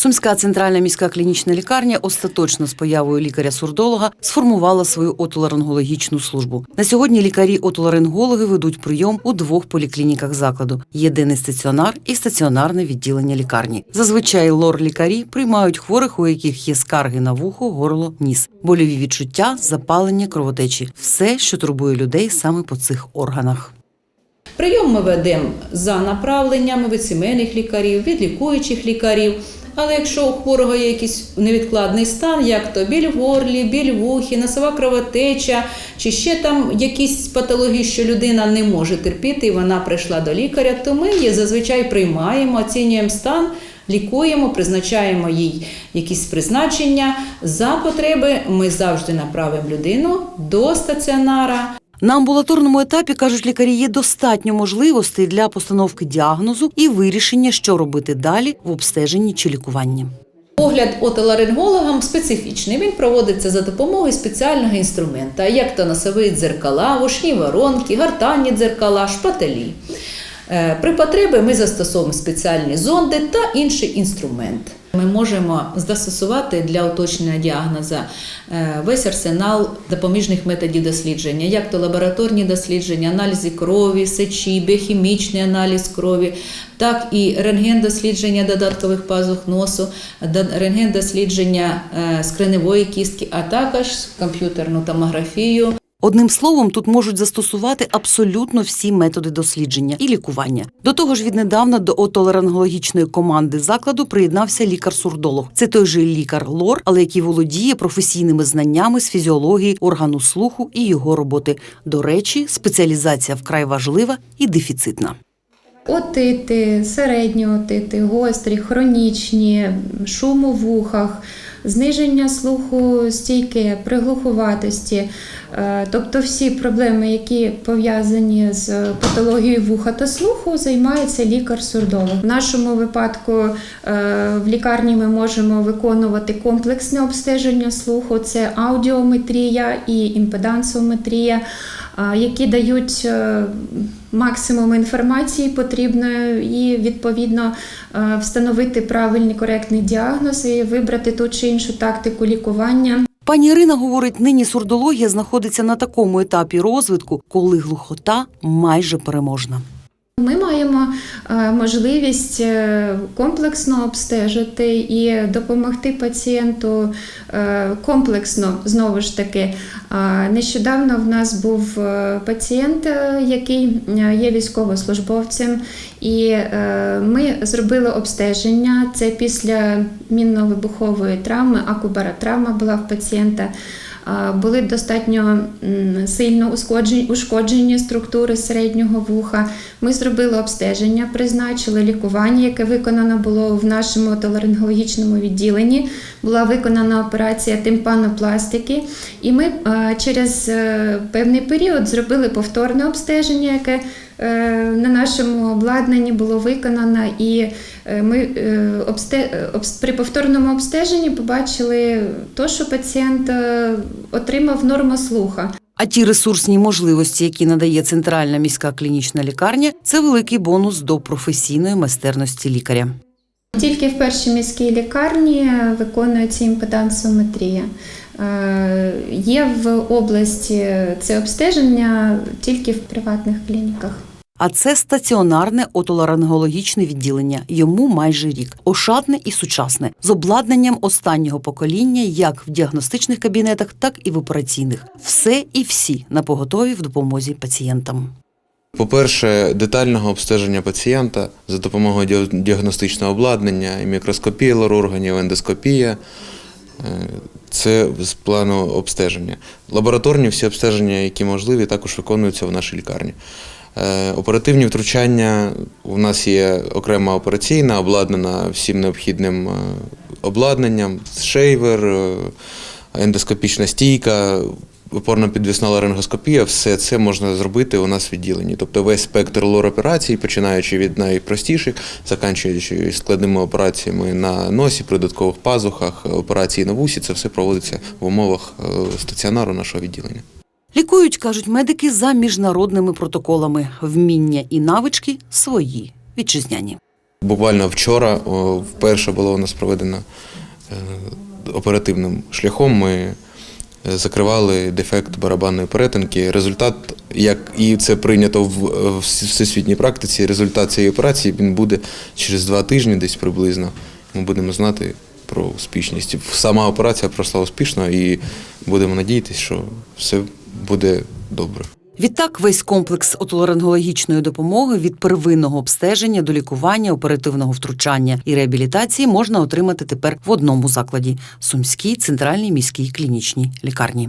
Сумська центральна міська клінічна лікарня остаточно з появою лікаря-сурдолога сформувала свою отоларингологічну службу. На сьогодні лікарі-отоларингологи ведуть прийом у двох поліклініках закладу: єдиний стаціонар і стаціонарне відділення лікарні. Зазвичай лор-лікарі приймають хворих, у яких є скарги на вухо, горло, ніс, больові відчуття, запалення, кровотечі все, що турбує людей саме по цих органах. Прийом ми ведемо за направленнями від сімейних лікарів, від лікуючих лікарів. Але якщо у хворого є якийсь невідкладний стан, як то біль в горлі, біль в ухі, носова кровотеча, чи ще там якісь патології, що людина не може терпіти, і вона прийшла до лікаря, то ми її зазвичай приймаємо, оцінюємо стан, лікуємо, призначаємо їй якісь призначення. За потреби ми завжди направимо людину до стаціонара. На амбулаторному етапі кажуть лікарі, є достатньо можливостей для постановки діагнозу і вирішення, що робити далі в обстеженні чи лікуванні. Огляд отоларингологам специфічний. Він проводиться за допомогою спеціального інструмента, як то носові дзеркала, вушні воронки, гортанні дзеркала, шпателі. Е, При потребі ми застосовуємо спеціальні зонди та інший інструмент. Ми можемо застосувати для уточнення діагноза е, весь арсенал допоміжних методів дослідження, як то лабораторні дослідження, аналізи крові, сечі, біохімічний аналіз крові, так і рентген-дослідження додаткових пазух носу, до- рентген-дослідження е, скроневої кістки, а також комп'ютерну томографію. Одним словом, тут можуть застосувати абсолютно всі методи дослідження і лікування. До того ж, віднедавна до отоларингологічної команди закладу приєднався лікар-сурдолог. Це той же лікар-лор, але який володіє професійними знаннями з фізіології органу слуху і його роботи. До речі, спеціалізація вкрай важлива і дефіцитна. Отити, середні отити, гострі, хронічні, шум у вухах, зниження слуху стійки, приглухуватості, Е, тобто всі проблеми, які пов'язані з патологією вуха та слуху, займається лікар-сурдолог. В нашому випадку е, в лікарні ми можемо виконувати комплексне обстеження слуху, це аудіометрія і імпедансометрія, які дають е, максимум інформації потрібної і відповідно е, встановити правильний коректний діагноз і вибрати ту чи іншу тактику лікування. Пані Ірина говорить, нині сурдологія знаходиться на такому етапі розвитку, коли глухота майже переможна. Маємо е, можливість е, комплексно обстежити і допомогти пацієнту е, комплексно знову ж таки. Нещодавно в нас був пацієнт, який є військовослужбовцем, і ми зробили обстеження. Це після мінно-вибухової травми, акубаротравма була в пацієнта. Були достатньо сильно ушкоджені, структури середнього вуха. Ми зробили обстеження, призначили лікування, яке виконано було в нашому отоларингологічному відділенні. Була виконана операція тимпанопластики, і ми через е, певний період зробили повторне обстеження, яке на нашому обладнанні було виконано, і е, ми е, е, при повторному обстеженні побачили то, що пацієнт е, отримав норму слуха. А ті ресурсні можливості, які надає центральна міська клінічна лікарня, це великий бонус до професійної майстерності лікаря. Тільки в першій міській лікарні виконується імпедансометрія. Е, Є в області це обстеження тільки в приватних клініках. А це стаціонарне отоларингологічне відділення. Йому майже рік. Ошатне і сучасне, з обладнанням останнього покоління, як в діагностичних кабінетах, так і в операційних. Все і всі на поготові в допомозі пацієнтам. По-перше, детального обстеження пацієнта за допомогою діагностичного обладнання, і мікроскопія лор-органів, ендоскопія. Е, Це з плану обстеження. Лабораторні всі обстеження, які можливі, також виконуються в нашій лікарні. Е, Оперативні втручання у нас є окрема операційна, обладнана всім необхідним е, обладнанням, шейвер, е, ендоскопічна стійка, опорно-підвісна ларингоскопія, все це можна зробити у нас в відділенні. Тобто весь спектр лор-операцій, починаючи від найпростіших, закінчуючи складними операціями на носі, при додаткових пазухах, операції на вусі, це все проводиться в умовах стаціонару нашого відділення. Лікують, кажуть медики, за міжнародними протоколами. Вміння і навички свої вітчизняні. Буквально вчора вперше було у нас проведено е, оперативним шляхом. Ми е, закривали дефект барабанної перетинки. Результат, як і це прийнято в в всесвітній практиці, результат цієї операції він буде через два тижні, десь приблизно. Ми будемо знати про успішність. Сама операція пройшла успішно і будемо надіятися, що все буде добре. Відтак, весь комплекс отоларингологічної допомоги від первинного обстеження до лікування, оперативного втручання і реабілітації можна отримати тепер в одному закладі Сумській центральній міській клінічній лікарні.